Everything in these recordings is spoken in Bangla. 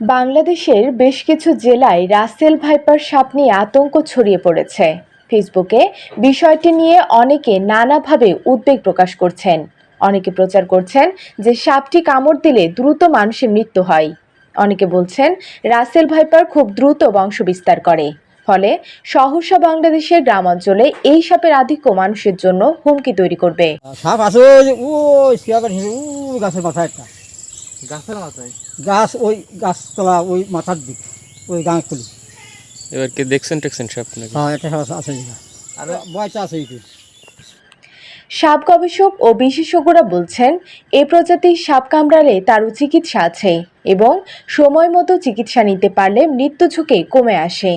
বাংলাদেশের বেশ কিছু জেলায় রাসেল ভাইপার সাপ নিয়ে আতঙ্ক ছড়িয়ে পড়েছে। ফেসবুকে বিষয়টি নিয়ে অনেকে নানাভাবে উদ্বেগ প্রকাশ করছেন। অনেকে প্রচার করছেন যে সাপটি কামড় দিলে দ্রুত মানুষের মৃত্যু হয়। অনেকে বলছেন রাসেল ভাইপার খুব দ্রুত বংশ বিস্তার করে। ফলে সহসা বাংলাদেশের গ্রামাঞ্চলে এই সাপের আধিক্য মানুষের জন্য হুমকি তৈরি করবে। সাপ আছে ওই গাছের মাথা একটা। গাছের মাথায়? গাছ ওই গাছতলা ওই মাথার দিক ওই গাঁ খুলি এবার কি দেখছেন টেকছেন সাপ নাকি হ্যাঁ একটা সাপ আছে আর বয়সা আছে সাপ গবেষক ও বিশেষজ্ঞরা বলছেন এ প্রজাতির সাপ কামড়ালে তারও চিকিৎসা আছে এবং সময় মতো চিকিৎসা নিতে পারলে মৃত্যু ঝুঁকি কমে আসে।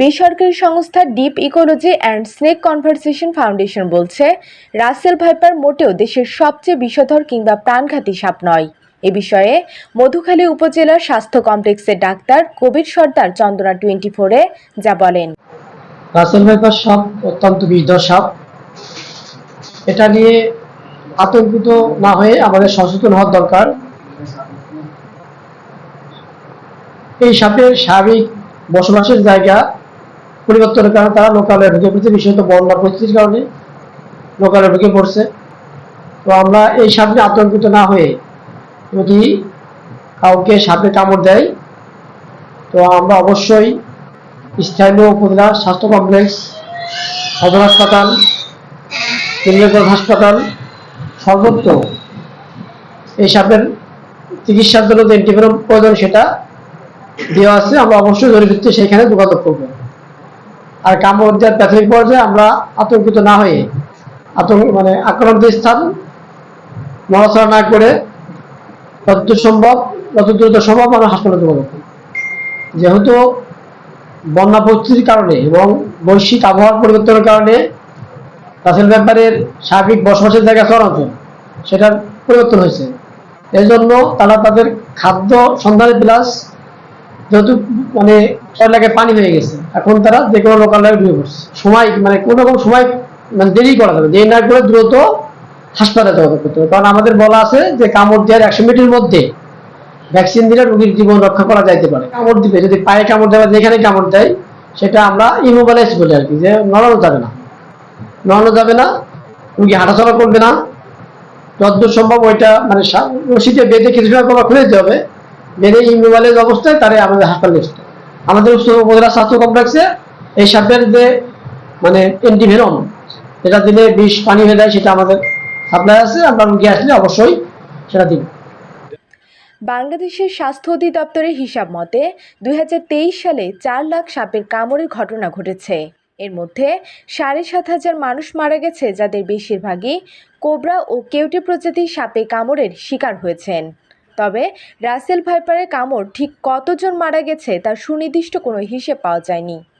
বেসরকারি সংস্থা deep ecology and snake conversation foundation বলছে রাসেল ভাইপার মোটেও দেশের সবচেয়ে বিষধর কিংবা প্রাণঘাতী সাপ নয়। এ বিষয়ে মধুখালী উপজেলার স্বাস্থ্য কমপ্লেক্সের ডাক্তার কবির সর্দার চন্দনা টোয়েন্টি ফোরে যা বলেন। রাসেল ভাইপার সাপ অত্যন্ত বিষধর সাপ এটা নিয়ে আতঙ্কিত না হয়ে আমাদের সচেতন হওয়ার দরকার। এই সাপের স্বাভাবিক বসবাসের জায়গা পরিবর্তনের কারণে তারা লোকালয়ে ঢুকে পড়ছে। বিশেষত বন্যা পরিস্থিতির কারণে লোকালয়ে ঢুকে পড়ছে। তো আমরা এই সাপ নিয়ে আতঙ্কিত না হয়ে যদি কাউকে সাপে কামড় দেয়, তো আমরা অবশ্যই স্থানীয় উপজেলা স্বাস্থ্য কমপ্লেক্স, সদর হাসপাতাল, কেন্দ্রীয় হাসপাতাল সর্বত্র এই সাপের চিকিৎসার জন্য যে অ্যান্টিভেনম প্রয়োজন সেটা দেওয়া আছে। আমরা অবশ্যই জরুরিতে সেখানে যোগাযোগ করব। আর কামড় দেওয়ার প্রাথমিক পর্যায়ে আমরা আতঙ্কিত না হয়ে আতঙ্ক মানে আক্রান্ত স্থান নড়াচড়া না করে যতদূর সম্ভব, যত দ্রুত সম্ভব আমরা হাসপাতালে যোগাযোগ করব যেহেতু বন্যা পরিস্থিতির কারণে এবং বৈশ্বিক আবহাওয়ার পরিবর্তনের কারণে রাসেল ব্যাপারের স্বাভাবিক বসবাসের জায়গা চরাঞ্চল সেটার পরিবর্তন হয়েছে। এই জন্য তারা তাদের খাদ্য সন্ধানে প্লাস যেহেতু মানে এলাকায় পানি হয়ে গেছে, এখন তারা যে কোনো লোকালয়ে ঢুকে পড়ছে। সময় মানে কোনো রকম সময় মানে দেরি করা যাবে দেরি না করে দ্রুত হাসপাতালে যোগাযোগ করতে হবে। কারণ আমাদের বলা আছে যে কামড় দেওয়ার একশো মিনিটের মধ্যে ভ্যাকসিন দিলে রোগীর জীবন রক্ষা করা যাইতে পারে। কামড় দিবে, যদি পায়ে কামড় দেওয়া যেখানে কামড় দেয়, সেটা আমরা ইমোবালাইজ বলি আর কি, যে নড়ানো যাবে না। নড়ানো যাবে না, রুগী হাঁটাচলা করবে না। যতদূর সম্ভব ওইটা মানে রশিতে বেঁধে কিছু সময় পর খুলে দিতে হবে। বেঁধে ইমোবালাইজ অবস্থায় তারে আমাদের হাসপাতালে আসতে। আমাদের উপজেলা স্বাস্থ্য কমপ্লেক্সে এই সাপের যে মানে অ্যান্টিভেনম যেটা দিলে বিষ পানি হয়ে যায়, সেটা আমাদের আছে আমরা রুগী আসলে অবশ্যই সেটা দিব বাংলাদেশের স্বাস্থ্য অধিদপ্তরের হিসাব মতে, দুই হাজার তেইশ সালে চার লাখ সাপের কামড়ের ঘটনা ঘটেছে। এর মধ্যে সাড়ে সাত হাজার মানুষ মারা গেছে, যাদের বেশিরভাগই কোবরা ও কেউটে প্রজাতির সাপে কামড়ের শিকার হয়েছেন। তবে রাসেল ভাইপারের কামড় ঠিক কতজন মারা গেছে, তার সুনির্দিষ্ট কোনো হিসেব পাওয়া যায়নি।